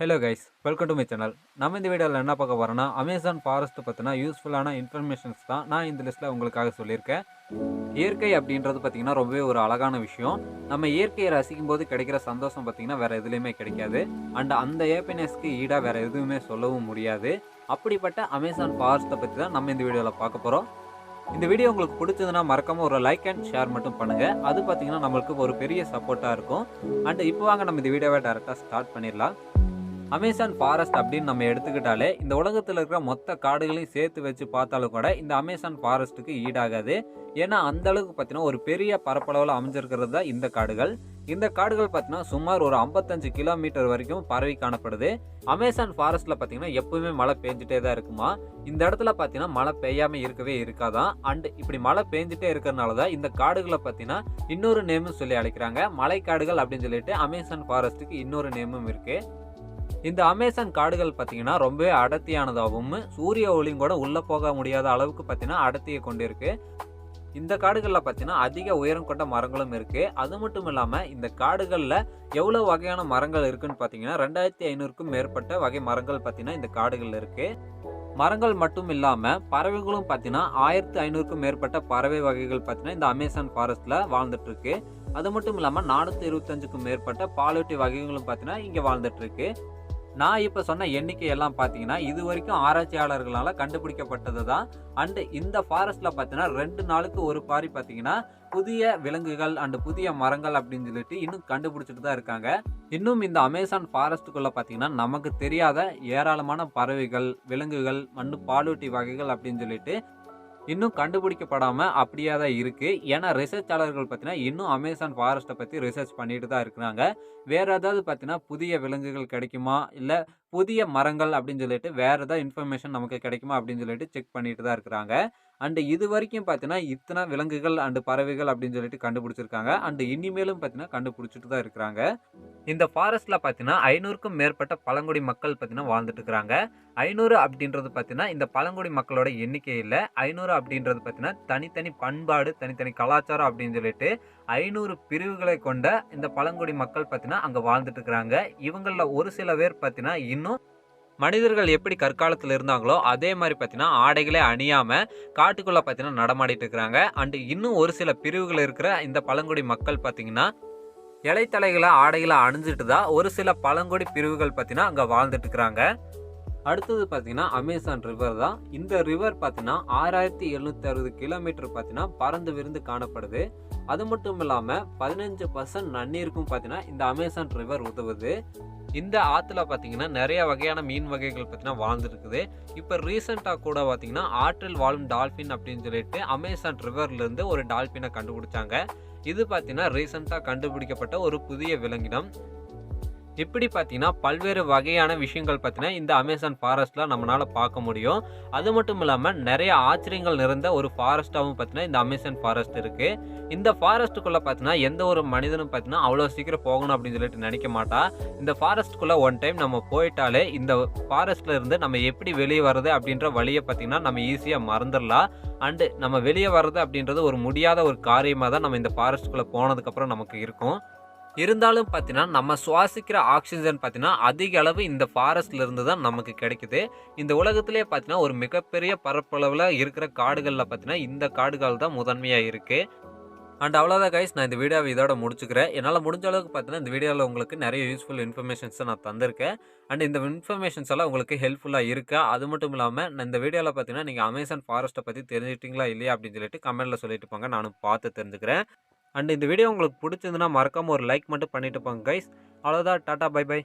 Hello guys welcome to my channel நம்ம இந்த வீடியோவில் என்ன பார்க்க போகிறோன்னா அமேசான் ஃபாரஸ்ட் பற்றினா யூஸ்ஃபுல்லான இன்ஃபர்மேஷன்ஸ் தான் நான் இந்த லிஸ்ட்டில் உங்களுக்காக சொல்லியிருக்கேன். இயற்கை அப்படின்றது பார்த்திங்கன்னா ரொம்பவே ஒரு அழகான விஷயம். நம்ம இயற்கையை ரசிக்கும் போது கிடைக்கிற சந்தோஷம் பார்த்திங்கன்னா வேறு எதுலேயுமே கிடைக்காது. அண்ட் அந்த ஹேப்பினஸ்க்கு ஈடாக வேறு எதுவுமே சொல்லவும் முடியாது. அப்படிப்பட்ட அமேசான் ஃபாரஸ்ட்டை பற்றி தான் நம்ம இந்த வீடியோவில் பார்க்க போகிறோம் இந்த வீடியோ உங்களுக்கு பிடிச்சதுன்னா மறக்காம ஒரு லைக் அண்ட் ஷேர் மட்டும் பண்ணுங்க. அது பார்த்தீங்கன்னா நம்மளுக்கு ஒரு பெரிய சப்போர்ட்டாக இருக்கும். அண்ட் இப்போ வாங்க நம்ம இந்த வீடியோவை டேரெக்டாக ஸ்டார்ட் பண்ணிடலாம். அமேசான் ஃபாரஸ்ட் அப்படின்னு நம்ம எடுத்துக்கிட்டாலே இந்த உலகத்தில் இருக்கிற மொத்த காடுகளையும் சேர்த்து வச்சு பார்த்தாலும் கூட இந்த அமேசான் ஃபாரஸ்ட்டுக்கு ஈடாகாது. ஏன்னா அந்த அளவுக்கு பார்த்தீங்கன்னா ஒரு பெரிய பரப்பளவில் அமைஞ்சிருக்கிறது தான் இந்த காடுகள். இந்த காடுகள் பார்த்தீங்கன்னா சுமார் ஒரு ஐம்பத்தஞ்சு கிலோமீட்டர் வரைக்கும் பரவி காணப்படுது. அமேசான் ஃபாரஸ்ட்டில் பார்த்தீங்கன்னா எப்பவுமே மழை பெஞ்சிட்டே தான் இருக்குமா? இந்த இடத்துல பார்த்தீங்கன்னா மழை பெய்யாமல் இருக்கவே இருக்காதான் அண்ட் இப்படி மழை பெஞ்சிட்டே இருக்கிறனால தான் இந்த காடுகளை பார்த்தீங்கன்னா இன்னொரு நேமும் சொல்லி அழைக்கிறாங்க. மலைக்காடுகள் அப்படின்னு சொல்லிட்டு அமேசான் ஃபாரஸ்ட்டுக்கு இன்னொரு நேமும் இருக்குது இந்த அமேசான் காடுகள் பார்த்தீங்கன்னா ரொம்பவே அடர்த்தியானதாகவும் சூரிய ஒளியும் கூட உள்ளே போக முடியாத அளவுக்கு பார்த்தீங்கன்னா அடர்த்தியை கொண்டிருக்கு. இந்த காடுகளில் பார்த்தீங்கன்னா அதிக உயரம் கொண்ட மரங்களும் இருக்குது அது மட்டும் இல்லாமல் இந்த காடுகளில் எவ்வளோ வகையான மரங்கள் இருக்குன்னு பார்த்தீங்கன்னா ரெண்டாயிரத்தி ஐநூறுக்கும் மேற்பட்ட வகை மரங்கள் பார்த்தீங்கன்னா இந்த காடுகளில் இருக்குது மரங்கள் மட்டும் இல்லாமல் பறவைகளும் பார்த்தீங்கன்னா ஆயிரத்தி ஐநூறுக்கும் மேற்பட்ட பறவை வகைகள் பார்த்தீங்கன்னா இந்த அமேசான் ஃபாரஸ்ட்டில் வாழ்ந்துட்டுருக்கு. அது மட்டும் இல்லாமல் நானூற்றி இருபத்தஞ்சுக்கும் மேற்பட்ட பாலூட்டி வகைகளும் பார்த்தீங்கன்னா இங்கே வாழ்ந்துட்டுருக்கு. நான் இப்போ சொன்ன எண்ணிக்கை எல்லாம் பார்த்தீங்கன்னா இது வரைக்கும் ஆராய்ச்சியாளர்களால் கண்டுபிடிக்கப்பட்டது தான். அண்டு இந்த ஃபாரஸ்ட்டில் பார்த்தீங்கன்னா ரெண்டு நாளுக்கு ஒரு பாரி பார்த்தீங்கன்னா புதிய விலங்குகள் அண்டு புதிய மரங்கள் அப்படின்னு சொல்லிட்டு இன்னும் கண்டுபிடிச்சிட்டு தான் இருக்காங்க. இன்னும் இந்த அமேசான் ஃபாரஸ்ட்டுக்குள்ளே பார்த்தீங்கன்னா நமக்கு தெரியாத ஏராளமான பறவைகள் விலங்குகள் மண்ணு பாலூட்டி வகைகள் அப்படின்னு சொல்லிட்டு இன்னும் கண்டுபிடிக்கப்படாமல் அப்படியே தான் இருக்குது ஏன்னா ரிசர்ச்சாளர்கள் பார்த்தீங்கன்னா இன்னும் அமேசான் ஃபாரஸ்ட்டை பற்றி ரிசர்ச் பண்ணிட்டு தான் இருக்கிறாங்க. வேறு ஏதாவது பார்த்தீங்கன்னா புதிய விலங்குகள் கிடைக்குமா? இல்லை புதிய மரங்கள் அப்படின்னு சொல்லிட்டு வேறு ஏதாவது இன்ஃபர்மேஷன் நமக்கு கிடைக்குமா? அப்படின்னு சொல்லிட்டு செக் பண்ணிட்டு தான் இருக்கிறாங்க. அண்டு இது வரைக்கும் பார்த்தீங்கன்னா இத்தனை விலங்குகள் அண்டு பறவைகள் அப்படின்னு சொல்லிட்டு கண்டுபிடிச்சிருக்காங்க. அண்டு இனிமேலும் பார்த்தீங்கன்னா கண்டுபிடிச்சிட்டு தான் இருக்கிறாங்க. இந்த ஃபாரஸ்ட்டில் பார்த்தீங்கன்னா ஐநூறுக்கும் மேற்பட்ட பழங்குடி மக்கள் பார்த்தீங்கன்னா வாழ்ந்துட்டு இருக்கிறாங்க ஐநூறு அப்படின்றது பார்த்தீங்கன்னா இந்த பழங்குடி மக்களோட எண்ணிக்கை இல்லை. ஐநூறு அப்படின்றது பார்த்தீங்கன்னா தனித்தனி பண்பாடு தனித்தனி கலாச்சாரம் அப்படின்னு சொல்லிட்டு ஐநூறு பிரிவுகளை கொண்ட இந்த பழங்குடி மக்கள் பார்த்தீங்கன்னா அங்கே வாழ்ந்துட்டு இருக்கிறாங்க இவங்களில் ஒரு சில பேர் பார்த்தீங்கன்னா இன்னும் மனிதர்கள் எப்படி கற்காலத்தில் இருந்தாங்களோ அதே மாதிரி பார்த்தீங்கன்னா ஆடைகளே அணியாமல் காட்டுக்குள்ளே பார்த்தீங்கன்னா நடமாடிட்டு இருக்கிறாங்க அண்டு இன்னும் ஒரு சில பிரிவுகள் இருக்கிற இந்த பழங்குடி மக்கள் பார்த்தீங்கன்னா இலைத்தலைகளை ஆடைகளை அணிஞ்சிட்டு தான் ஒரு சில பழங்குடி பிரிவுகள் பார்த்தீங்கன்னா அங்கே வாழ்ந்துட்டு இருக்கிறாங்க. அடுத்தது பார்த்தீங்கன்னா அமேசான் ரிவர் தான். இந்த ரிவர் பார்த்தீங்கன்னா ஆறாயிரத்தி எழுநூத்தி அறுபது கிலோமீட்டர் பார்த்தீங்கன்னா பறந்து விருந்து காணப்படுது. அது மட்டும் இல்லாமல் பதினஞ்சு பர்சன்ட் நன்னீருக்கும் பார்த்தீங்கன்னா இந்த அமேசான் ரிவர் உதவுது. இந்த ஆற்றுல பார்த்தீங்கன்னா நிறைய வகையான மீன் வகைகள் பார்த்தீங்கன்னா வாழ்ந்துருக்குது. இப்போ ரீசெண்டாக கூட பார்த்தீங்கன்னா ஆற்றில் வாழும் டால்ஃபின் அப்படின்னு சொல்லிட்டு அமேசான் ரிவர்லேருந்து ஒரு டால்ஃபினை கண்டுபிடிச்சாங்க. இது பார்த்தீங்கன்னா ரீசெண்டாக கண்டுபிடிக்கப்பட்ட ஒரு புதிய விலங்கினம். இப்படி பார்த்தீங்கன்னா பல்வேறு வகையான விஷயங்கள் பார்த்தீங்கன்னா இந்த அமேசான் ஃபாரஸ்ட்டில் நம்மளால் பார்க்க முடியும். அது மட்டும் இல்லாமல் நிறைய ஆச்சரியங்கள் நிறைந்த ஒரு ஃபாரஸ்ட்டாகவும் பார்த்தீங்கன்னா இந்த அமேசான் ஃபாரஸ்ட் இருக்குது இந்த ஃபாரஸ்ட்டுக்குள்ளே பார்த்தீங்கன்னா எந்த ஒரு மனிதனும் பார்த்தீங்கன்னா அவ்வளோ சீக்கிரம் போகணும் அப்படின்னு சொல்லிட்டு நினைக்க மாட்டா. இந்த ஃபாரஸ்ட்டுக்குள்ளே ஒன் டைம் நம்ம போயிட்டாலே இந்த ஃபாரஸ்ட்டில் இருந்து நம்ம எப்படி வெளியே வர்றது அப்படின்ற வழியை பார்த்தீங்கன்னா நம்ம ஈஸியாக மறந்துடலாம். அண்டு நம்ம வெளியே வர்றது அப்படின்றது ஒரு முடியாத ஒரு காரியமாக தான் நம்ம இந்த ஃபாரஸ்ட்டுக்குள்ளே போனதுக்கப்புறம் நமக்கு இருக்கும். இருந்தாலும் பார்த்தீங்கன்னா நம்ம சுவாசிக்கிற ஆக்சிஜன் பார்த்தீங்கன்னா அதிக அளவு இந்த ஃபாரஸ்ட்ல இருந்து தான் நமக்கு கிடைக்குது. இந்த உலகத்திலே பார்த்தீங்கன்னா ஒரு மிகப்பெரிய பரப்பளவில் இருக்கிற காடுகளில் பார்த்தீங்கன்னா இந்த காடுகள் தான் முதன்மையாக இருக்குது அண்ட் அவ்வளோதான் கைஸ் நான் இந்த வீடியோவை இதோட முடிச்சுக்கிறேன். என்னால் முடிஞ்ச அளவுக்கு பார்த்தீங்கன்னா இந்த வீடியோவில் உங்களுக்கு நிறைய யூஸ்ஃபுல் இன்ஃபர்மேஷன்ஸை நான் தந்திருக்கேன். அண்ட் இந்த இன்ஃபர்மேஷன்ஸ் எல்லாம் உங்களுக்கு ஹெல்ப்ஃபுல்லாக இருக்கா? அது மட்டும் இல்லாமல் நான் இந்த வீடியோவில் பார்த்தீங்கன்னா நீங்கள் அமேசான் ஃபாரஸ்ட்டை பற்றி தெரிஞ்சிட்டிங்களா இல்லையா அப்படின்னு சொல்லிட்டு கமெண்ட்டில் சொல்லிட்டு போங்க. நானும் பார்த்து தெரிஞ்சுக்கிறேன். அண்ட் இந்த வீடியோ உங்களுக்கு பிடிச்சிருந்துன்னா மறக்காமல் ஒரு லைக் மட்டும் பண்ணிட்டு போங்க கைஸ் அவ்வளோதான் டாட்டா பை பை